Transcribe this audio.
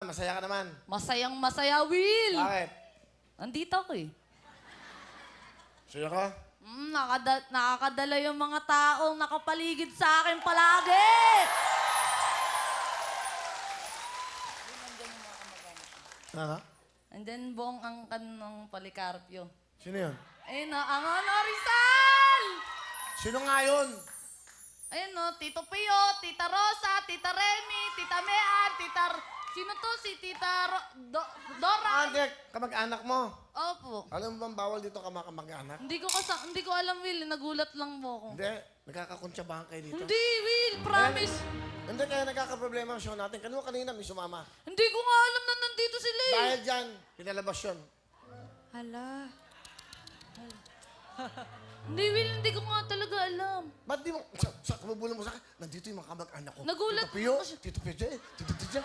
Masaya ka naman. Masayang masaya, Will. Bakit? Nandito ako eh. Masaya ka? Mm, nakada- nakakadala yung mga taong nakapaligid sa akin palagi. Ha? And then, buong angkan ng Policarpio. Sino yun? Ayun na, ang ano, Rizal! Sino nga yun? Ayun no, Tito Pio, Tita Rosa, Tita Remy, Tita Sino to? Si Tita Ro- Do- Dora. Ah, Dek, kamag-anak mo. Opo. Alam mo bang bawal dito ka kamag-anak? Hindi ko kasa- hindi ko alam, Will. Nagulat lang mo ako. Hindi. Nagkakakuntsabahan kayo dito. Hindi, Will. Promise. Hindi kaya nagkakaproblema ang show natin. Kanino kanina may sumama. Hindi ko nga alam na nandito sila eh. Dahil dyan, pinalabas yun. Hala. Hindi, Will. Hindi ko nga talaga alam. Ba't di mo, sa, sa kumubulong mo sa akin, nandito yung mga kamag-anak ko. Nagulat Tito Pio, ako siya. Tito Pio, Tito Tito.